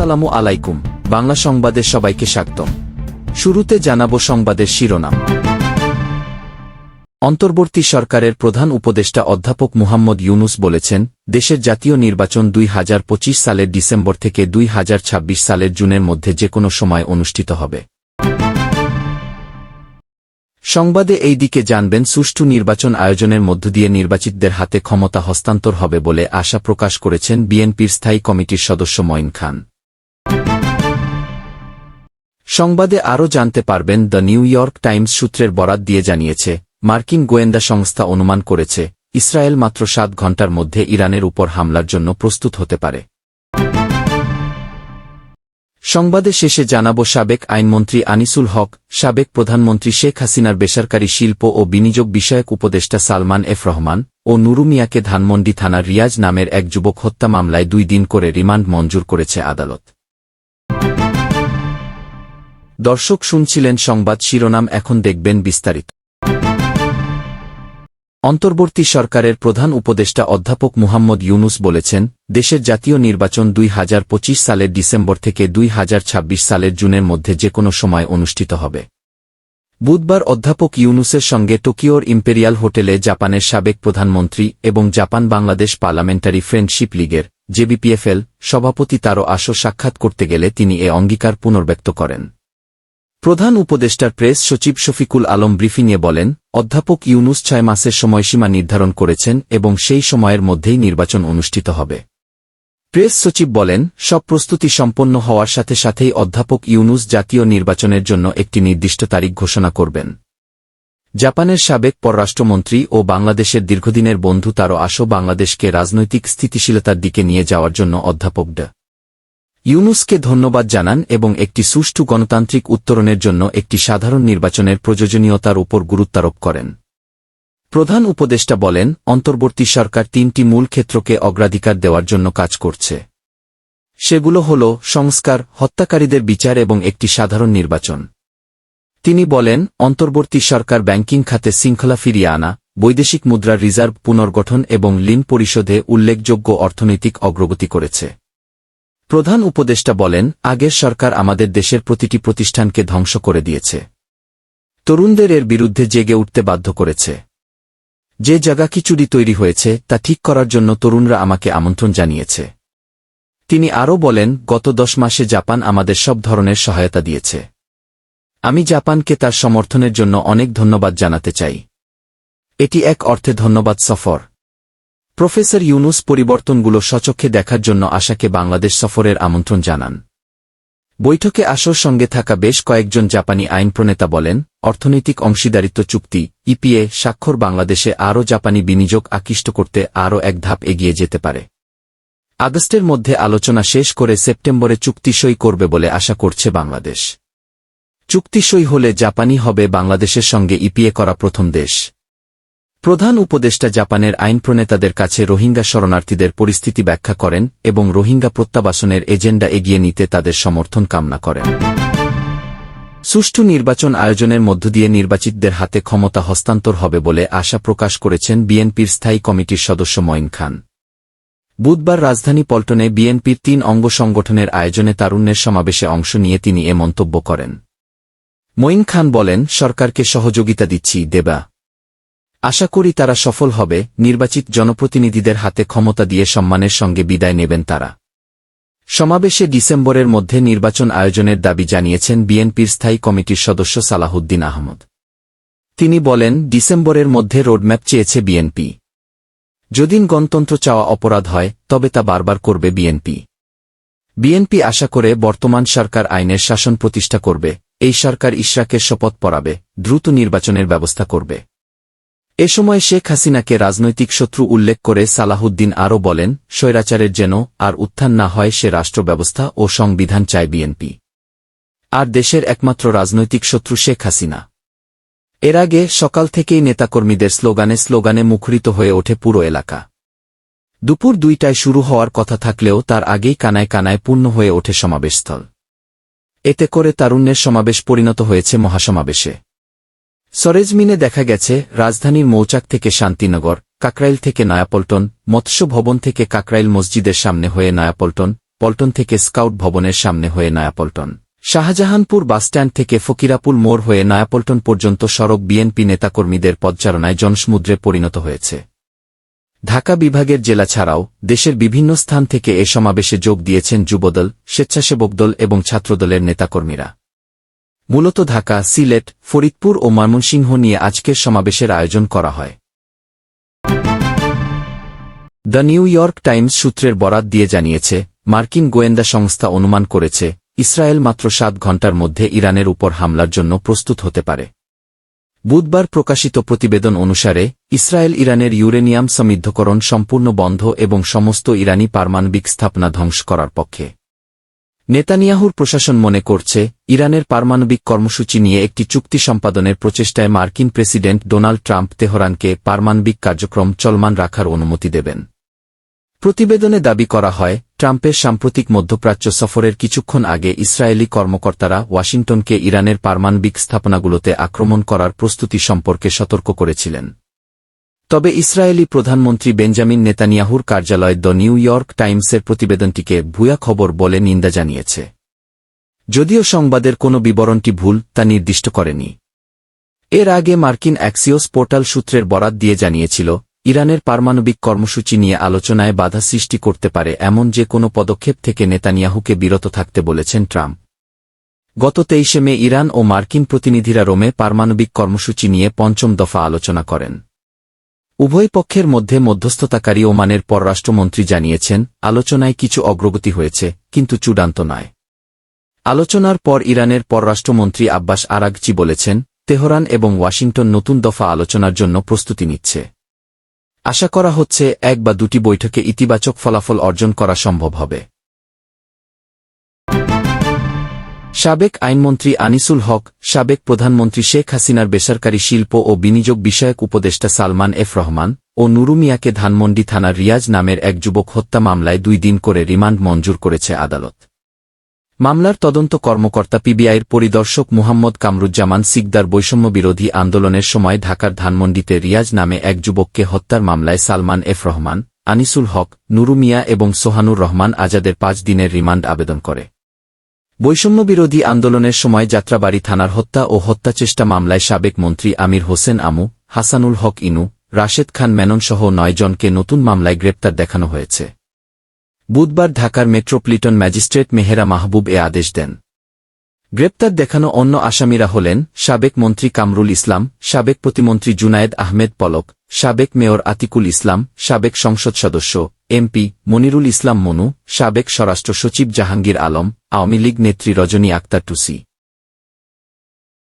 আসসালামু আলাইকুম। বাংলা সংবাদে সবাইকে স্বাগতম। শুরুতে জানাব সংবাদের শিরোনাম। অন্তর্বর্তী সরকারের প্রধান উপদেষ্টা অধ্যাপক মুহাম্মদ ইউনুস বলেছেন, দেশের জাতীয় নির্বাচন দুই হাজার পঁচিশ সালের ডিসেম্বর থেকে দুই হাজার ছাব্বিশ সালের জুনের মধ্যে যে কোনো সময় অনুষ্ঠিত হবে। সংবাদে এই দিকে জানবেন, সুষ্ঠু নির্বাচন আয়োজনের মধ্য দিয়ে নির্বাচিতদের হাতে ক্ষমতা হস্তান্তর হবে বলে আশা প্রকাশ করেছেন বিএনপির স্থায়ী কমিটির সদস্য মঈন খান। সংবাদে আরও জানতে পারবেন দ্য নিউ ইয়র্ক টাইমস সূত্রের বরাত দিয়ে জানিয়েছে, মার্কিন গোয়েন্দা সংস্থা অনুমান করেছে, ইসরায়েল মাত্র সাত ঘণ্টার মধ্যে ইরানের উপর হামলার জন্য প্রস্তুত হতে পারে। সংবাদে শেষে জানাব, সাবেক আইনমন্ত্রী আনিসুল হক, সাবেক প্রধানমন্ত্রী শেখ হাসিনার বেসরকারি শিল্প ও বিনিয়োগ বিষয়ক উপদেষ্টা সালমান এফ রহমান ও নুরুমিয়াকে ধানমন্ডি থানার রিয়াজ নামের এক যুবক হত্যা মামলায় দুই দিন করে রিমান্ড মঞ্জুর করেছে আদালত। দর্শক শুনছিলেন সংবাদ শিরোনাম, এখন দেখবেন বিস্তারিত। অন্তর্বর্তী সরকারের প্রধান উপদেষ্টা অধ্যাপক মুহাম্মদ ইউনুস বলেছেন, দেশের জাতীয় নির্বাচন দুই হাজার পঁচিশ সালের ডিসেম্বর থেকে দুই হাজার ছাব্বিশ সালের জুনের মধ্যে যে কোনো সময় অনুষ্ঠিত হবে। বুধবার অধ্যাপক ইউনুসের সঙ্গে টোকিওর ইম্পেরিয়াল হোটেলে জাপানের সাবেক প্রধানমন্ত্রী এবং জাপান বাংলাদেশ পার্লামেন্টারি ফ্রেন্ডশিপ লীগের জেবিপিএফএল সভাপতি তারও আসো সাক্ষাৎ করতে গেলে তিনি এ অঙ্গীকার পুনর্ব্যক্ত করেন। প্রধান উপদেষ্টার প্রেস সচিব শফিকুল আলম ব্রিফিংয়ে বলেন, অধ্যাপক ইউনুস ছয় মাসের সময়সীমা নির্ধারণ করেছেন এবং সেই সময়ের মধ্যেই নির্বাচন অনুষ্ঠিত হবে। প্রেস সচিব বলেন, সব প্রস্তুতি সম্পন্ন হওয়ার সাথে সাথেই অধ্যাপক ইউনুস জাতীয় নির্বাচনের জন্য একটি নির্দিষ্ট তারিখ ঘোষণা করবেন। জাপানের সাবেক পররাষ্ট্রমন্ত্রী ও বাংলাদেশের দীর্ঘদিনের বন্ধু তারও আসো বাংলাদেশকে রাজনৈতিক স্থিতিশীলতার দিকে নিয়ে যাওয়ার জন্য অধ্যাপক ড ইউনুসকে ধন্যবাদ জানান এবং একটি সুষ্ঠু গণতান্ত্রিক উত্তরণের জন্য একটি সাধারণ নির্বাচনের প্রয়োজনীয়তার উপর গুরুত্বারোপ করেন। প্রধান উপদেষ্টা বলেন, অন্তর্বর্তী সরকার তিনটি মূল ক্ষেত্রকে অগ্রাধিকার দেওয়ার জন্য কাজ করছে। সেগুলো হল সংস্কার, হত্যাকারীদের বিচার এবং একটি সাধারণ নির্বাচন। তিনি বলেন, অন্তর্বর্তী সরকার ব্যাংকিং খাতে শৃঙ্খলা ফিরিয়ে আনা, বৈদেশিক মুদ্রার রিজার্ভ পুনর্গঠন এবং ঋণ পরিশোধে উল্লেখযোগ্য অর্থনৈতিক অগ্রগতি করেছে। প্রধান উপদেষ্টা বলেন, আগের সরকার আমাদের দেশের প্রতিটি প্রতিষ্ঠানকে ধ্বংস করে দিয়েছে। তরুণদের এর বিরুদ্ধে জেগে উঠতে বাধ্য করেছে। যে জায়গা খিচুড়ি তৈরি হয়েছে, তা ঠিক করার জন্য তরুণরা আমাকে আমন্ত্রণ জানিয়েছে। তিনি আরও বলেন, গত দশ মাসে জাপান আমাদের সব ধরনের সহায়তা দিয়েছে। আমি জাপানকে তার সমর্থনের জন্য অনেক ধন্যবাদ জানাতে চাই। এটি এক অর্থে ধন্যবাদ সফর। প্রফেসর ইউনুস পরিবর্তনগুলো সচক্ষে দেখার জন্য আশাকে বাংলাদেশ সফরের আমন্ত্রণ জানান। বৈঠকে আসর সঙ্গে থাকা বেশ কয়েকজন জাপানি আইন প্রণেতা বলেন, অর্থনৈতিক অংশীদারিত্ব চুক্তি, ইপিএ, স্বাক্ষর বাংলাদেশে আরও জাপানি বিনিয়োগ আকৃষ্ট করতে আরও এক ধাপ এগিয়ে যেতে পারে। আগস্টের মধ্যে আলোচনা শেষ করে সেপ্টেম্বরে চুক্তি সই করবে বলে আশা করছে বাংলাদেশ। চুক্তি সই হলে জাপানি হবে বাংলাদেশের সঙ্গে ইপিএ করা প্রথম দেশ। প্রধান উপদেষ্টা জাপানের আইন প্রণেতাদের কাছে রোহিঙ্গা শরণার্থীদের পরিস্থিতি ব্যাখ্যা করেন এবং রোহিঙ্গা প্রত্যাবাসনের এজেন্ডা এগিয়ে নিতে তাদের সমর্থন কামনা করেন। সুষ্ঠু নির্বাচন আয়োজনের মধ্য দিয়ে নির্বাচিতদের হাতে ক্ষমতা হস্তান্তর হবে বলে আশা প্রকাশ করেছেন বিএনপির স্থায়ী কমিটির সদস্য মঈন খান। বুধবার রাজধানী পল্টনে বিএনপির তিন অঙ্গ সংগঠনের আয়োজনে তারুণ্যের সমাবেশে অংশ নিয়ে তিনি এ মন্তব্য করেন। মঈন খান বলেন, সরকারকে সহযোগিতা দিচ্ছি, দেবা। আশা করি তারা সফল হবে, নির্বাচিত জনপ্রতিনিধিদের হাতে ক্ষমতা দিয়ে সম্মানের সঙ্গে বিদায় নেবেন তারা। সমাবেশে ডিসেম্বরের মধ্যে নির্বাচন আয়োজনের দাবি জানিয়েছেন বিএনপির স্থায়ী কমিটির সদস্য সালাহুদ্দিন আহমদ। তিনি বলেন, ডিসেম্বরের মধ্যে রোডম্যাপ চেয়েছে বিএনপি। যদি গণতন্ত্র চাওয়া অপরাধ হয়, তবে তা বারবার করবে বিএনপি। বিএনপি আশা করে বর্তমান সরকার আইনের শাসন প্রতিষ্ঠা করবে, এই সরকার ইশরাকের শপথ পড়াবে দ্রুত নির্বাচনের ব্যবস্থা করবে। এ সময় শেখ হাসিনাকে রাজনৈতিক শত্রু উল্লেখ করে সালাহুদ্দিন আরও বলেন, স্বৈরাচারের যেন আর উত্থান না হয় সে রাষ্ট্র ব্যবস্থা ও সংবিধান চায় বিএনপি। আর দেশের একমাত্র রাজনৈতিক শত্রু শেখ হাসিনা। এর আগে সকাল থেকেই নেতাকর্মীদের স্লোগানে স্লোগানে মুখরিত হয়ে ওঠে পুরো এলাকা। দুপুর দুইটায় শুরু হওয়ার কথা থাকলেও তার আগেই কানায় কানায় পূর্ণ হয়ে ওঠে সমাবেশস্থল। এতে করে তারুণ্যের সমাবেশ পরিণত হয়েছে মহাসমাবেশে। সরেজমিনে দেখা গেছে, রাজধানীর মৌচাক থেকে শান্তিনগর, কাকরাইল থেকে নয়াপল্টন মৎস্য ভবন থেকে কাকরাইল মসজিদের সামনে হয়ে নয়াপল্টন, পল্টন থেকে স্কাউট ভবনের সামনে হয়ে নয়াপল্টন। শাহজাহানপুর বাসস্ট্যান্ড থেকে ফকিরাপুল মোড় হয়ে নয়াপল্টন পর্যন্ত সড়ক বিএনপি নেতাকর্মীদের পদচারণায় জনসমুদ্রে পরিণত হয়েছে। ঢাকা বিভাগের জেলা ছাড়াও, দেশের বিভিন্ন স্থান থেকে এ সমাবেশে যোগ দিয়েছেন যুবদল, স্বেচ্ছাসেবক দল এবং ছাত্রদলের নেতাকর্মীরা। মূলত ঢাকা, সিলেট, ফরিদপুর ও ময়মনসিংহ নিয়ে আজকের সমাবেশের আয়োজন করা হয়। দ্য নিউ ইয়র্ক টাইমস সূত্রের বরাত দিয়ে জানিয়েছে, মার্কিন গোয়েন্দা সংস্থা অনুমান করেছে, ইসরায়েল মাত্র সাত ঘণ্টার মধ্যে ইরানের উপর হামলার জন্য প্রস্তুত হতে পারে। বুধবার প্রকাশিত প্রতিবেদন অনুসারে, ইসরায়েল ইরানের ইউরেনিয়াম সমৃদ্ধকরণ সম্পূর্ণ বন্ধ এবং সমস্ত ইরানি পারমাণবিক স্থাপনা ধ্বংস করার পক্ষে। নেতানিয়াহুর প্রশাসন মনে করছে, ইরানের পারমাণবিক কর্মসূচি নিয়ে একটি চুক্তি সম্পাদনের প্রচেষ্টায় মার্কিন প্রেসিডেন্ট ডোনাল্ড ট্রাম্প তেহরানকে পারমাণবিক কার্যক্রম চলমান রাখার অনুমতি দেবেন। প্রতিবেদনে দাবি করা হয়, ট্রাম্পের সাম্প্রতিক মধ্যপ্রাচ্য সফরের কিছুক্ষণ আগে ইসরায়েলি কর্মকর্তারা ওয়াশিংটনকে ইরানের পারমাণবিক স্থাপনাগুলোতে আক্রমণ করার প্রস্তুতি সম্পর্কে সতর্ক করেছিলেন। তবে ইসরায়েলি প্রধানমন্ত্রী বেঞ্জামিন নেতানিয়াহুর কার্যালয় দ্য নিউ ইয়র্ক টাইমসের প্রতিবেদনটিকে ভুয়া খবর বলে নিন্দা জানিয়েছে। যদিও সংবাদের কোনো বিবরণটি ভুল, তা নির্দিষ্ট করেনি। এর আগে মার্কিন অ্যাক্সিওস পোর্টাল সূত্রের বরাত দিয়ে জানিয়েছিল, ইরানের পারমাণবিক কর্মসূচি নিয়ে আলোচনায় বাধা সৃষ্টি করতে পারে এমন যে কোনো পদক্ষেপ থেকে নেতানিয়াহুকে বিরত থাকতে বলেছেন ট্রাম্প। গত তেইশে মে ইরান ও মার্কিন প্রতিনিধিরা রোমে পারমাণবিক কর্মসূচি নিয়ে পঞ্চম দফা আলোচনা করেন। উভয় পক্ষের মধ্যে মধ্যস্থতাকারী ওমানের পররাষ্ট্রমন্ত্রী জানিয়েছেন, আলোচনায় কিছু অগ্রগতি হয়েছে, কিন্তু চূড়ান্ত নয়। আলোচনার পর ইরানের পররাষ্ট্রমন্ত্রী আব্বাস আরাগচি বলেছেন, তেহরান এবং ওয়াশিংটন নতুন দফা আলোচনার জন্য প্রস্তুতি নিচ্ছে। আশা করা হচ্ছে, এক বা দুটি বৈঠকে ইতিবাচক ফলাফল অর্জন করা সম্ভব হবে। সাবেক আইনমন্ত্রী আনিসুল হক, সাবেক প্রধানমন্ত্রী শেখ হাসিনার বেসরকারি শিল্প ও বিনিয়োগ বিষয়ক উপদেষ্টা সালমান এফ রহমান ও নুরুমিয়াকে ধানমন্ডি থানার রিয়াজ নামের এক যুবক হত্যা মামলায় দুই দিন করে রিমান্ড মঞ্জুর করেছে আদালত। মামলার তদন্ত কর্মকর্তা পিবিআইয়ের পরিদর্শক মুহাম্মদ কামরুজ্জামান সিকদার বৈষম্য বিরোধী আন্দোলনের সময় ঢাকার ধানমন্ডিতে রিয়াজ নামে এক যুবককে হত্যার মামলায় সালমান এফ রহমান, আনিসুল হক, নুরুমিয়া এবং সোহানুর রহমান আজাদের পাঁচ দিনের রিমান্ড আবেদন করে। বৈষম্য বিরোধী আন্দোলনের সময় যাত্রাবাড়ি থানার হত্যা ও হত্যাচেষ্টা মামলায় সাবেক মন্ত্রী আমির হোসেন আমু, হাসানুল হক ইনু, রাশেদ খান মেননসহ নয় জনকে নতুন মামলায় গ্রেপ্তার দেখানো হয়েছে। বুধবার ঢাকার মেট্রোপলিটন ম্যাজিস্ট্রেট মেহেরা মাহবুব এ আদেশ দেন। গ্রেপ্তার দেখানো অন্য আসামিরা হলেন সাবেক মন্ত্রী কামরুল ইসলাম, সাবেক প্রতিমন্ত্রী জুনায়েদ আহমেদ পলক সাবেক মেয়র আতিকুল ইসলাম, সাবেক সংসদ সদস্য, এমপি মনিরুল ইসলাম মনু, সাবেক স্বরাষ্ট্র সচিব জাহাঙ্গীর আলম, আওয়ামী লীগ নেত্রী রজনী আক্তার টুসি।